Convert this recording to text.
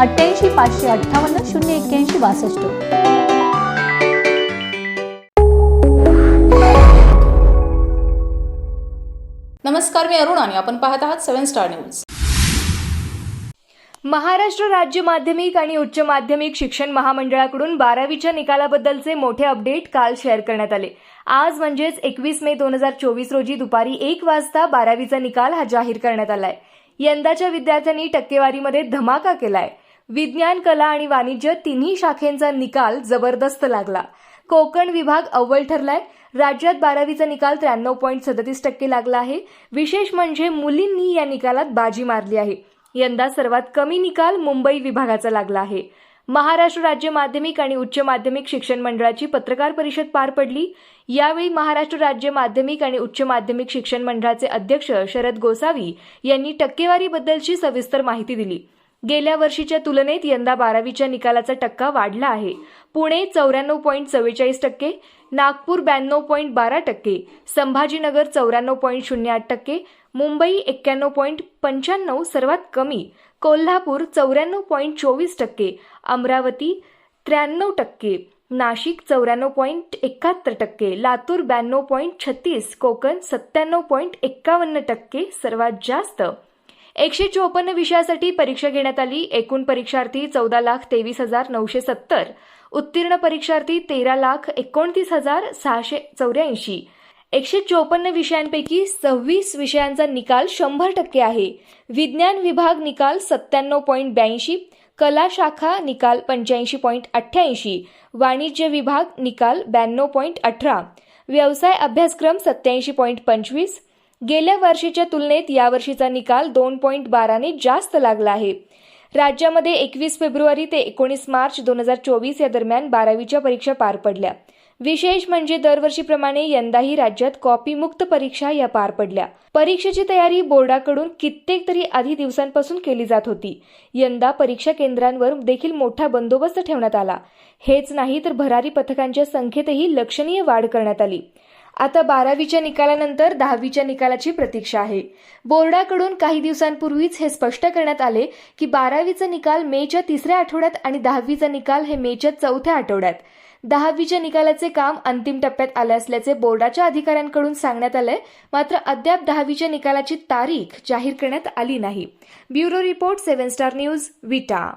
अठ्ठ्याऐंशी पाचशे अठ्ठावन्न शून्य एक्क्याऐंशी बासष्ट. नमस्कार मी अरुण आणि आपण पाहत आहात सेव्हन स्टार न्यूज. महाराष्ट्र राज्य माध्यमिक आणि उच्च माध्यमिक शिक्षण महामंडळाकडून बारावीच्या निकालाबद्दलचे मोठे अपडेट काल शेअर करण्यात आले. आज म्हणजेच एकवीस मे दोन हजार चोवीस रोजी दुपारी एक वाजता बारावीचा निकाल हा जाहीर करण्यात आलाय. यंदाच्या विद्यार्थ्यांनी टक्केवारीमध्ये धमाका केलाय. विज्ञान कला आणि वाणिज्य तिन्ही शाखेंचा निकाल जबरदस्त लागला. कोकण विभाग अव्वल ठरलाय. राज्यात बारावीचा निकाल त्र्याण्णव पॉईंट सदतीस टक्के लागला आहे. विशेष म्हणजे मुलींनी या निकालात बाजी मारली आहे. यंदा सर्वात कमी निकाल मुंबई विभागाचा लागला आहे. महाराष्ट्र राज्य माध्यमिक आणि उच्च माध्यमिक शिक्षण मंडळाची पत्रकार परिषद पार पडली. यावेळी महाराष्ट्र राज्य माध्यमिक आणि उच्च माध्यमिक शिक्षण मंडळाचे अध्यक्ष शरद गोसावी यांनी टक्केवारीबद्दलची सविस्तर माहिती दिली. गेल्या वर्षीच्या तुलनेत यंदा बारावीच्या निकालाचा टक्का वाढला आहे. पुणे चौऱ्याण्णव पॉईंट चव्वेचाळीस टक्के नागपूर ब्याण्णव पॉईंट बारा टक्के संभाजीनगर चौऱ्याण्णव पॉईंट शून्य आठ टक्के मुंबई एक्क्याण्णव पॉईंट पंच्याण्णव सर्वात कमी कोल्हापूर चौऱ्याण्णव पॉईंट चोवीस टक्के अमरावती त्र्याण्णव टक्के नाशिक चौऱ्याण्णव पॉईंट एकाहत्तर टक्के लातूर ब्याण्णव पॉईंट छत्तीस कोकण सत्त्याण्णव पॉईंट एक्कावन्न टक्के सर्वात जास्त. एकशे चोपन्न विषयासाठी परीक्षा घेण्यात आली. एकूण परीक्षार्थी चौदा लाख तेवीस हजार नऊशे सत्तर. उत्तीर्ण परीक्षार्थी तेरा लाख एकोणतीस हजार सहाशे चौऱ्याऐंशी. एकशे चोपन्न विषयांपैकी सव्वीस विषयांचा निकाल शंभर टक्के आहे. विज्ञान विभाग निकाल सत्त्याण्णव पॉईंट ब्याऐंशी कला शाखा निकाल पंच्याऐंशी पॉईंट अठ्ठ्याऐंशी वाणिज्य विभाग निकाल ब्याण्णव पॉईंट अठरा व्यवसाय अभ्यासक्रम सत्याऐंशी पॉईंट पंचवीस गेल्या वर्षीच्या तुलनेत यावर्षीचा निकाल दोन पॉईंट बाराने जास्त लागला आहे. राज्यामध्ये एकवीस फेब्रुवारी ते एकोणीस मार्च दोन हजार चोवीस या दरम्यान बारावीच्या परीक्षा पार पडल्या. विशेष म्हणजे दरवर्षीप्रमाणे यंदाही राज्यात कॉपीमुक्त परीक्षा या पार पडल्या. परीक्षेची तयारी बोर्डाकडून कित्येक तरी आधी दिवसांपासून केली जात होती. यंदा परीक्षा केंद्रांवर देखील मोठा बंदोबस्त ठेवण्यात आला. हेच नाही तर भरारी पथकांच्या संख्येतही लक्षणीय वाढ करण्यात आली. आता बारावीच्या निकालानंतर दहावीच्या निकालाची प्रतीक्षा आहे. बोर्डाकडून काही दिवसांपूर्वीच हे स्पष्ट करण्यात आले की बारावीचा निकाल मेच्या तिसऱ्या आठवड्यात आणि दहावीचा निकाल हे मेच्या चौथ्या आठवड्यात. दहावीच्या निकालाचे काम अंतिम टप्प्यात आले असल्याचे बोर्डाच्या अधिकाऱ्यांकडून सांगण्यात आलंय. मात्र अद्याप दहावीच्या निकालाची तारीख जाहीर करण्यात आली नाही. Bureau report seven star news Vita.